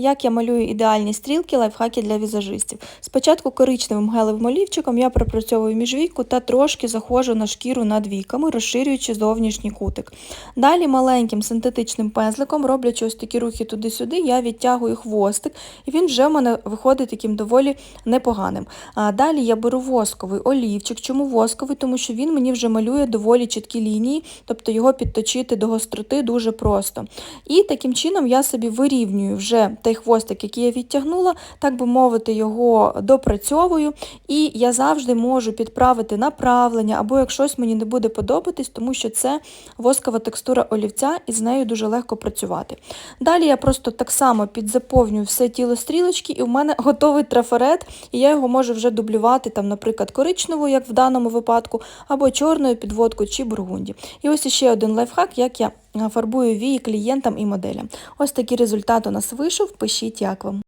Як я малюю ідеальні стрілки, лайфхаки для візажистів. Спочатку коричневим гелевим олівчиком я пропрацьовую міжвійку та трошки заходжу на шкіру над віками, розширюючи зовнішній кутик. Далі маленьким синтетичним пензликом, роблячи ось такі рухи туди-сюди, я відтягую хвостик, і він вже в мене виходить таким доволі непоганим. А далі я беру восковий олівчик. Чому восковий? Тому що він мені вже малює доволі чіткі лінії, тобто його підточити до гостроти дуже просто. І таким чином я собі вирівнюю вже той хвостик, який я відтягнула, так би мовити, його допрацьовую, і я завжди можу підправити направлення, або як щось мені не буде подобатись, тому що це воскова текстура олівця, і з нею дуже легко працювати. Далі я просто так само підзаповнюю все тіло стрілочки, і в мене готовий трафарет, і я його можу вже дублювати, там, наприклад, коричневою, як в даному випадку, або чорною підводкою чи бургунді. І ось ще один лайфхак, як я фарбую вії клієнтам і моделям. Ось такий результат у нас вийшов. Пишіть, як вам.